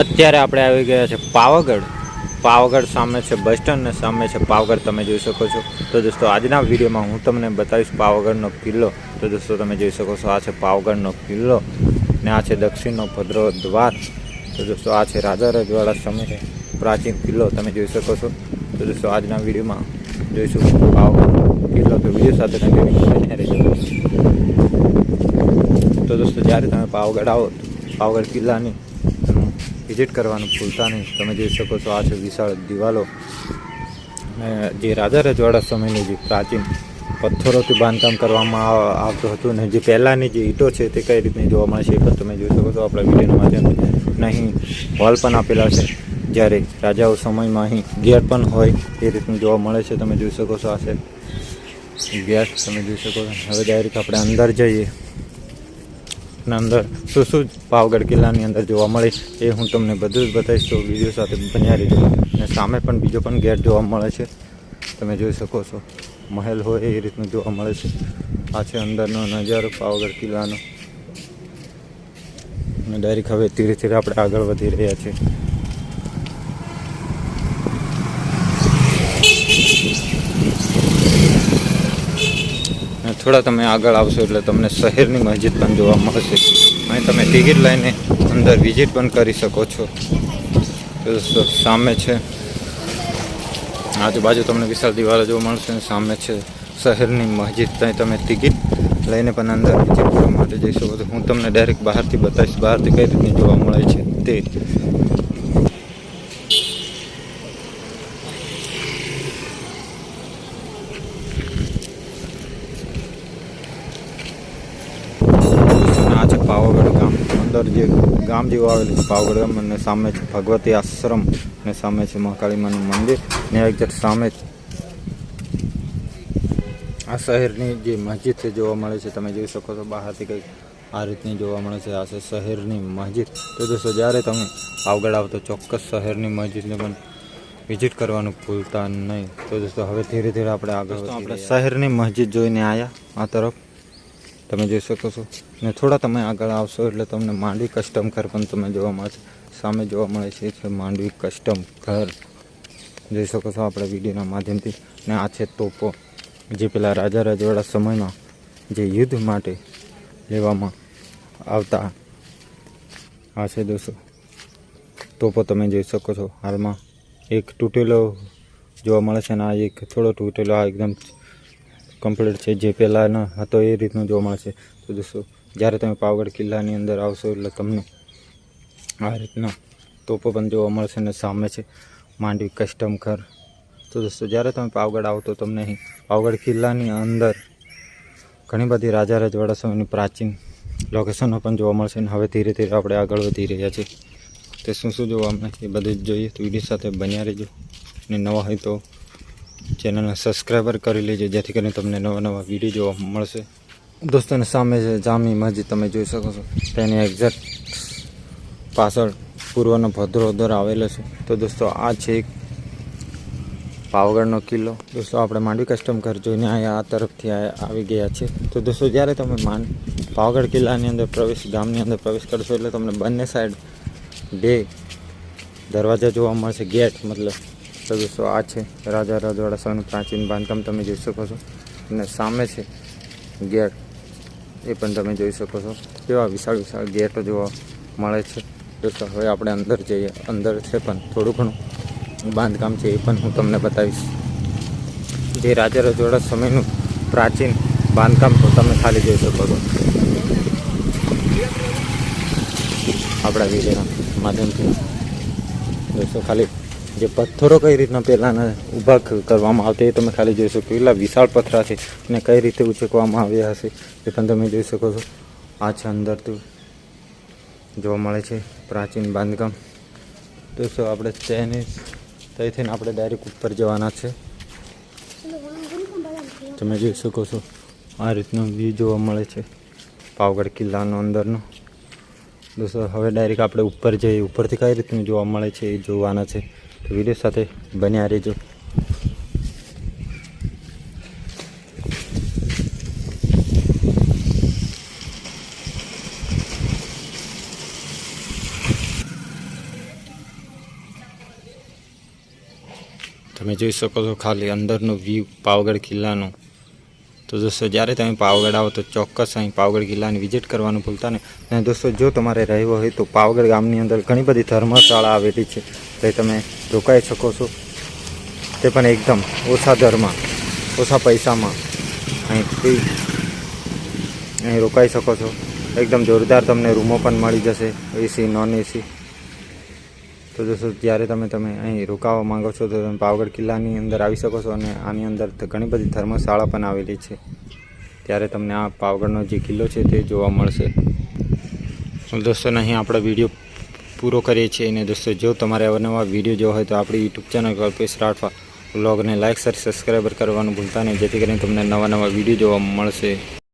અત્યારે આપણે આવી ગયા છે પાવાગઢ. પાવાગઢ સામે છે બસ સ્ટેન્ડ ને સામે છે પાવાગઢ, તમે જોઈ શકો છો. તો દોસ્તો, આજના વિડીયોમાં હું તમને બતાવીશ પાવાગઢનો કિલ્લો. તો દોસ્તો, તમે જોઈ શકો છો આ છે પાવાગઢનો કિલ્લો ને આ છે દક્ષિણનો ભદ્રો દ્વાર. તો દોસ્તો, આ છે રાજા રજવાડા સમયે પ્રાચીન કિલ્લો, તમે જોઈ શકો છો. તો દોસ્તો, આજના વિડીયોમાં જોઈશું પાવગઢ કિલ્લો. તો વીડિયો સાથે તમે તો દોસ્તો, જ્યારે તમે પાવાગઢ આવો, પાવાગઢ કિલ્લાની વિઝિટ કરવાનું ભૂલતા નહીં. તમે જોઈ શકો છો, આ છે વિશાળ દિવાલો. જે રાજા રજવાડા સમયની જે પ્રાચીન પથ્થરોથી બાંધકામ કરવામાં આવ- આવતું હતું ને જે પહેલાંની જે ઈંટો છે તે કઈ રીતની જોવા મળે છે એ પણ તમે જોઈ શકો છો આપણા વિડીયોના માધ્યમથી. નહીં હોલ પણ આપેલા છે. જ્યારે રાજાઓ સમયમાં અહીં ગેટ પણ હોય એ રીતનું જોવા મળે છે. તમે જોઈ શકો છો આ છે. ગેટ તમે જોઈ શકો છો. હવે ડાયરેક્ટ આપણે અંદર જઈએ. અને અંદર શું શું પાવગઢ કિલ્લાની અંદર જોવા મળે એ હું તમને બધું જ બતાવીશ. તો વીડિયો સાથે બન્યા રહીજો. અને સામે પણ બીજો પણ ગેટ જોવા મળે છે. તમે જોઈ શકો છો. મહેલ હોય એ રીતનું જોવા મળે છે. આ છે અંદરનો નજારો પાવગઢ કિલ્લાનો. અને ડાયરેક્ટ હવે ધીરે ધીરે આપણે આગળ વધી રહ્યા છીએ અને થોડા તમે આગળ આવશો એટલે તમને શહેરની મસ્જિદ પણ જોવા મળશે. અહીં તમે ટિકિટ લઈને અંદર વિઝિટ પણ કરી શકો છો. તો સામે છે. આજુબાજુ તમને વિશાળ દિવાલો જોવા મળશે સામે છે શહેરની મસ્જિદ. ત્યાં તમે ટિકિટ લઈને પણ અંદર વિઝિટ કરવા માટે જઈ શકો છો. હું તમને ડાયરેક્ટ બહારથી બતાવીશ. બહારથી કઈ રીતની જોવા મળે છે તે અને આ છે પાવાગઢ ગામ અંદર જે ગામ જેવું આવેલું છે પાવગઢ ગામ અને સામે છે ભગવતી આશ્રમ અને સામે છે મહાકાળીમાનું મંદિર ને એક્ઝેક્ટ સામે આ શહેરની જે મસ્જિદ છે જોવા મળે છે તમે જોઈ શકો છો બહારથી કંઈક આ રીતની જોવા મળે છે. આ છે શહેરની મસ્જિદ. તો દોસ્તો જ્યારે તમે પાવગઢ આવો તો ચોક્કસ શહેરની મસ્જિદને પણ વિઝિટ કરવાનું ભૂલતા નહીં. તો દોસ્તો હવે ધીરે ધીરે આપણે આગળ આપણે શહેરની મસ્જિદ જોઈને આવ્યા આ તરફ. તમે જોઈ શકો છો. ને થોડા તમે આગળ આવશો એટલે તમને માંડવી કસ્ટમ ઘર પણ તમે જોવા મળશે. સામે જોવા મળે છે માંડવી કસ્ટમ ઘર. જોઈ શકો છો આપણે વિડીયોના માધ્યમથી. ને આ છે તોપો, જે પેલા રાજા રજવાડા સમયમાં જે યુદ્ધ માટે લેવામાં આવતા. આ છે દોસ્તો, તોપો તમે જોઈ શકો છો. હાલમાં એક તૂટેલો જોવા મળે છે અને આ એક થોડો તૂટેલો, આ એકદમ કમ્પ્લીટ છે. જે પહેલાંનો હતો એ રીતનું જોવા મળશે તો દોસ્તો, જ્યારે તમે પાવગઢ કિલ્લાની અંદર આવશો એટલે તમને આ રીતના તોપો પણ જોવા મળશે અને સામે છે માંડવી કસ્ટમ ઘર. તો દોસ્તો, જ્યારે તમે પાવગઢ આવો તો તમને અહીં પાવગઢ કિલ્લાની અંદર ઘણી બધી રાજા રજવાડા સમયની પ્રાચીન લોકેશનો પણ જોવા મળશે અને હવે ધીરે ધીરે આપણે આગળ વધી રહ્યા છીએ. તે શું શું જોવા મળે છે એ બધું જ જોઈએ. તો વીડિયો સાથે બન્યા રહેજો. અને નવા હોય તો ચેનલને સબસ્ક્રાઈબર કરી લેજો, જેથી કરીને તમને નવા નવા વીડિયો જોવા મળશે. દોસ્તોને સામે છે જામી મસ્જિદ, તમે જોઈ શકો છો. તેની એક્ઝેક્ટ પાછળ પૂર્વનો ભદ્રો દર આવેલો છે. તો દોસ્તો, આ છે એક પાવાગઢનો કિલ્લો. દોસ્તો, આપણે માંડવી કસ્ટમ ઘર જોઈને અહીંયા આ તરફથી આવી ગયા છે તો દોસ્તો, જ્યારે તમે માન પાવાગઢ કિલ્લાની અંદર પ્રવેશ, ગામની અંદર પ્રવેશ કરશો, એટલે તમને બંને સાઈડ બે દરવાજા જોવા મળશે ગેટ મતલબ. તો દોસ્તો, આ છે રાજા રજવાડા સમયનું પ્રાચીન બાંધકામ તમે જોઈ શકો છો. અને સામે છે ગેટ, એ પણ તમે જોઈ શકો છો. કેવા વિશાળ વિશાળ ગેટો જોવા મળે છે. દોસ્તો, હવે આપણે અંદર જઈએ. અંદર છે પણ થોડું ઘણું. બાંધકામ છે એ પણ હું તમને બતાવીશ. જે રાજા રજવાડા સમયનું પ્રાચીન બાંધકામ તમે ખાલી જોઈ શકો છો. આપણા વિડીયોના માધ્યમથી. દોસ્તો, ખાલી જે પથ્થરો કઈ રીતના પહેલાંના ઊભા કરવામાં આવતા એ તમે ખાલી જોઈ શકો. એટલા વિશાળ પથરા છે અને કઈ રીતે ઉચકવામાં આવ્યા હશે એ પણ તમે જોઈ શકો છો. આ છે અંદરથી જોવા મળે છે પ્રાચીન બાંધકામ. તો શું આપણે ચાઇનીઝ થઈને આપણે ડાયરેક્ટ ઉપર જવાના છે. તમે જોઈ શકો છો આ રીતનો વ્યૂ જોવા મળે છે પાવગઢ કિલ્લાનો અંદરનો. દોસ્તો, હવે ડાયરેક્ટ આપણે ઉપર જઈએ. ઉપરથી કઈ રીતનું જોવા મળે છે એ જોવાના છે. તો વીડિયો સાથે બન્યા રહેજો. તમે જોઈ શકો છો ખાલી અંદરનો વ્યૂ પાવગઢ કિલ્લાનું. તો દોસ્તો, જ્યારે તમે પાવાગઢ આવો તો ચોક્કસ અહીં પાવાગઢ કિલ્લાની વિઝિટ કરવાનું ભૂલતા નહીં. અને દોસ્તો, જો તમારે રહેવું હોય તો પાવાગઢ ગામની અંદર ઘણી બધી ધર્મશાળા આવેલી છે. તે તમે રોકાઈ શકો છો. તે પણ એકદમ ઓછા દરમાં, ઓછા પૈસામાં અહીં અહીં રોકાઈ શકો છો. એકદમ જોરદાર તમને રૂમો પણ મળી જશે એસી નોન એસી તો દોસ્તો જ્યારે તમે તમે અહીં રોકાવા માંગો છો તો તમે પાવાગઢ કિલ્લાની અંદર આવી શકો છો અને આની અંદર ઘણી બધી ધર્મશાળા પણ આવેલી છે. ત્યારે તમને આ પાવાગઢનો જે કિલ્લો છે તે જોવા મળશે. તો દોસ્તો અહીં આપણે વીડિયો પૂરો કરીએ છીએ અને દોસ્તો, જો તમારે અવનવા વીડિયો જોવા હોય તો આપણી યુટ્યુબ ચેનલ કલ્પેશ રાઠવા બ્લોગને લાઇક શેર, સબસ્ક્રાઈબર કરવાનું ભૂલતા નહીં, જેથી કરીને તમને નવા નવા વીડિયો જોવા મળશે.